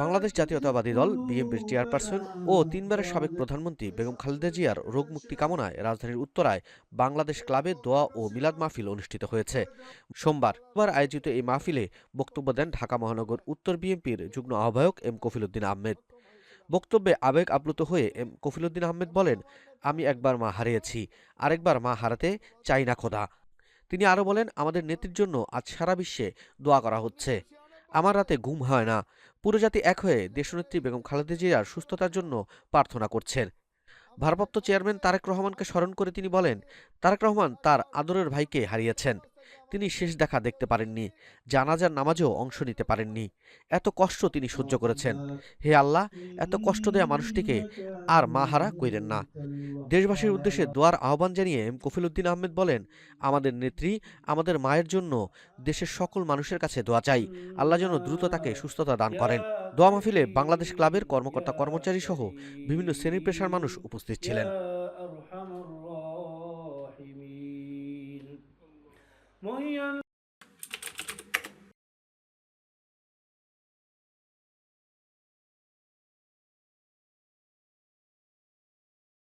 বাংলাদেশ জাতীয়তাবাদী দল, বিএনপির চেয়ারপারসন ও তিনবারের সাবেক প্রধানমন্ত্রী বেগম খালেদা জিয়ার রোগ মুক্তি কামনায় রাজধানীর উত্তরায় বাংলাদেশ ক্লাবে দোয়া ও মিলাদ মাহফিল অনুষ্ঠিত হয়েছে। সোমবার আয়োজিত এই মাহফিলে বক্তব্য দেন ঢাকা মহানগর উত্তর বিএনপির যুগ্ম আহ্বায়ক এম কফিলুদ্দিন আহমেদ। বক্তব্যে আবেগ আপ্লুত হয়ে এম কফিলুদ্দিন আহমেদ বলেন, আমি একবার মা হারিয়েছি, আরেকবার মা হারাতে চাই না খোদা। তিনি আরও বলেন, আমাদের নেত্রীর জন্য আজ সারা বিশ্বে দোয়া করা হচ্ছে। আমার রাতে ঘুম হয় না। পুরো জাতি এক হয়ে দেশনেত্রী বেগম খালেদা জিয়ার সুস্থতার জন্য প্রার্থনা করছেন। ভারপ্রাপ্ত চেয়ারম্যান তারেক রহমানকে স্মরণ করে তিনি বলেন, তারেক রহমান তার আদরের ভাইকে হারিয়েছেন। তিনি শেষ দেখা দেখতে পারেননি, জানাজার নামাজেও অংশ নিতে পারেননি। এত কষ্ট তিনি সহ্য করেছেন। হে আল্লাহ, এত কষ্ট দেয়া মানুষটিকে আর মা হারা কইরেন না। দেশবাসীর উদ্দেশ্যে দোয়ার আহ্বান জানিয়ে এম কফিলউদ্দিন আহমেদ বলেন, আমাদের নেত্রী আমাদের মায়ের জন্য দেশের সকল মানুষের কাছে দোয়া চাই। আল্লাহ যেন দ্রুত তাকে সুস্থতা দান করেন। দোয়া মাহফিলে বাংলাদেশ ক্লাবের কর্মকর্তা কর্মচারী সহ বিভিন্ন শ্রেণি পেশার মানুষ উপস্থিত ছিলেন। وهي